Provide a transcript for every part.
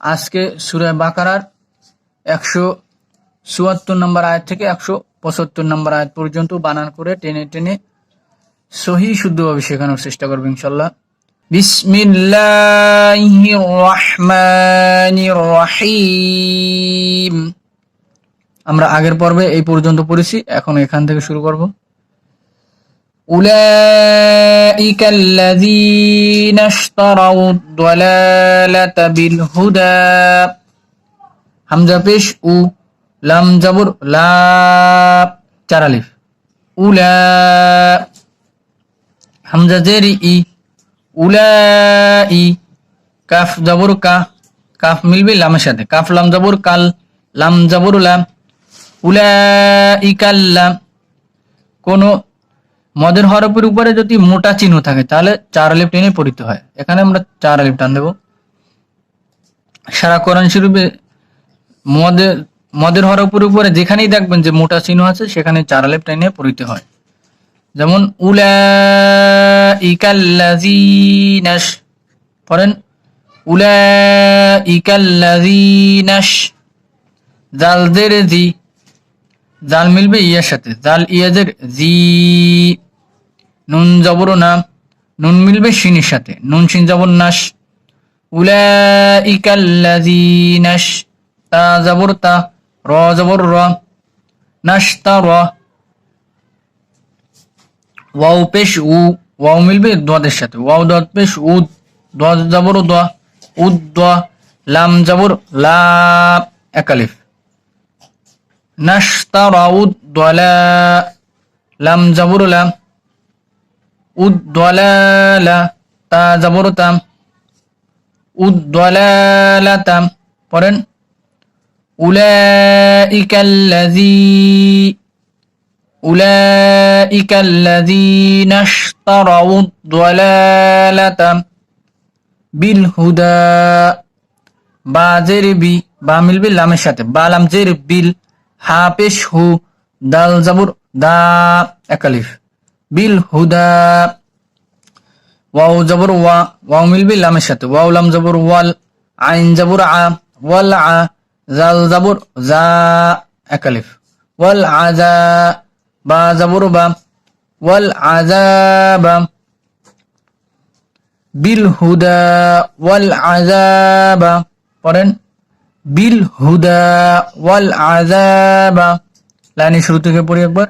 আজকে সুরে বাকারার একশো চুয়াত্তর নম্বর আয়াত থেকে একশো পঁচাত্তর নম্বর আয়াত পর্যন্ত বানান করে টেনে টেনে সহি শুদ্ধভাবে শেখানোর চেষ্টা করব ইনশাল্লাহ বিসমিল্লাহির আমরা আগের পর্বে এই পর্যন্ত পড়েছি, এখন এখান থেকে শুরু করব। أولئك الذين اشتروا الضلالة بالهدى হামজা পেশ উ লাম জাবর লা চার আলিফ উলা হামজা জেরি ই উলা ই কাফ জাবর কা কাফ মিলবে লামের সাথে কাফ লাম জাবর কাল লাম জাবর লাম উলা ইকাল্লাম কোন মদের হরফের উপরে যদি মোটা চিহ্ন থাকে, তাহলে চার আলিফ টেনে পড়িতে হয়। এখানে আমরা চার আলিফ টান দেব। সারা কোরআন শরীফে মদের মদের হরফের উপরে যেখানেই দেখবেন যে মোটা চিহ্ন আছে, সেখানে চার আলিফ টেনে পড়িতে হয়। যেমন উলা ইকাল্লাজিনাস জালদের জাল মিলবে ইয়ার সাথে, জাল ইয়াজের জি। নুন জবর না, নুন মিলবে শিনের সাথে, নুন শিন জবর নাস উলাইকাল্লাযীনাশ তা জবর তা, র জবর র নাশতা র। ওয়াও পেশ উ, ওয়াও মিলবে দোয়াদের সাথে, ওয়াও দোয়াদ পেশ উদ দোয়াদ জবর দোয়া উদ দোয়া, লাম জবর, লা একালিফ নাশতা রাউদ দোয়ালা লাম জবর লাম। উদ্দলালা, তা জবরতাম। উদ্দলালাতাম পড়েন, উলাইকাল্লাযী, উলাইকাল্লাযীনা ইশতারাউ উদ্দলালাতাম বিল হুদা বা জের বি বা মিলবে লামের সাথে বা জের বিল হাফেশ হু দাল জাবুর দা, একালিফ। বিল হুদা ওয়াও জবর ওয়া, ওয়াও মিলবে লামের সাথে। ওয়াও লাম জবর ওয়াল, আইন জবর আ, ওয়াল আ, জাল জবর জা একালিফ ওয়াল আজা বা জবর বা, ওয়াল আজাবা বিল হুদা ওয়াল আজাবা পড়েন। বিল হুদা ওয়াল আযাবা লাইনের শুরু থেকে পড়ি একবার।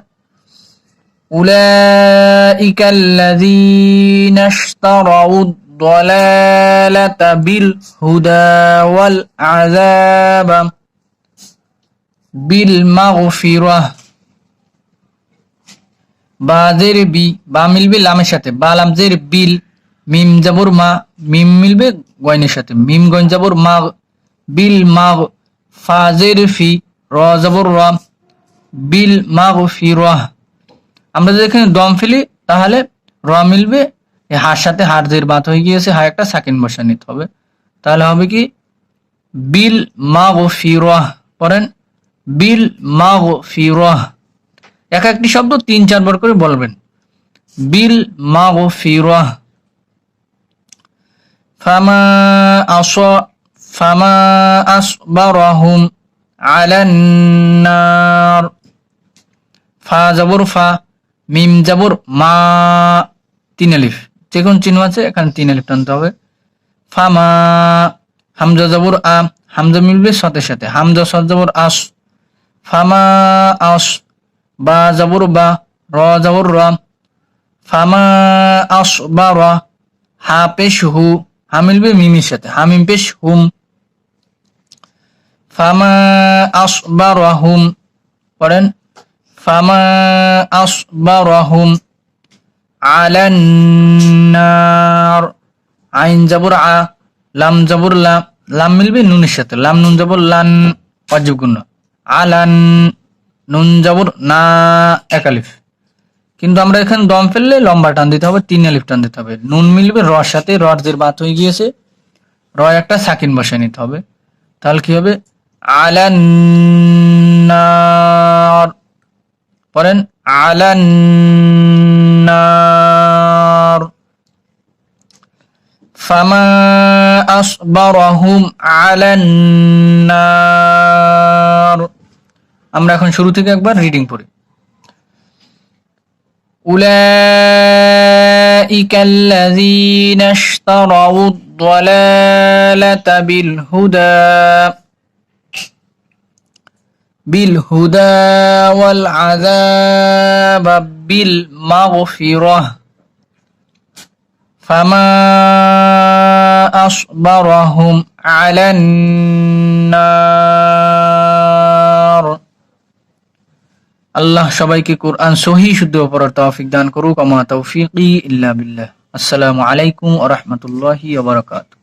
أولئك الذين اشتروا الضلالة بالهدى والعذاب بالمغفرة বাজের বি বা মিলবে লামের সাথে বা লামজের বিল মিম জাবর মা মিম মিলবে গয়নের সাথে মিম গয়ন জাবর মা বিল মাগ ফাজের ফি র জবর র বিল মাগ ফি রহ আমরা যদি এখানে দম ফেলি, তাহলে র মিলবে হার সাথে হার জের বাত হয়ে গিয়েছে হা একটা সাকিন বসা নিতে হবে। তাহলে হবে কি, বিল মাগফিরাহ পড়েন, বিল মাগফিরাহ এক একটি শব্দ তিন চারবার করে বলবেন। বিল মাগফিরাহ ফামা আস, ফামা আসবারাহুম আলান নার। ফা জবর ফা। মিম জবর, মা, তিন আলিফ। যে কোন চিহ্ন আছে, এখানে তিন আলিফ টানতে হবে। ফামা, হামজা জবর, আ, হামজা মিলবে সাথে সাথে। হামজা সাত জবর, আস। ফামা, আস। বা জবর, বা, র জবর, র। ফামা, আস, বা, র। হা, পেশ, হু। হা মিলবে মিমির সাথে। হামিম পেশ, হুম। ফামা, আস, বা, র, হুম। পড়েন। আস বা হুম আলান্নার আইন জবর আ লাম জবর লা লাম মিলবে নুনের সাথে লাম নুন জবর লান অজীব গুণ আলান নুন জবর না একালিফ কিন্তু আমরা এখানে দম ফেললে লম্বা টান দিতে হবে, তিন আলিফ টান দিতে হবে। নুন মিলবে রর সাথে, রর দের বাত হয়ে গিয়েছে র একটা সাকিন বসায় নিতে হবে। তাহলে কি হবে? আলান্নার পড়েন আলান্নার ফামা আসবারহুম আলান্নার আমরা এখন শুরু থেকে একবার রিডিং পড়ি أولئك الذين اشتروا الضلالة بالهدى بالهدى والعذاب بالمغفرة فما أصبرهم على النار আল্লাহ সবাইকে কোরআন সহি শুদ্ধ পড়ার তৌফিক দান করুক আমা তৌফিকি ইল্লা বিল্লাহ আসসালামু আলাইকুম ওয়া রাহমাতুল্লাহি ওয়া বারাকাতুহু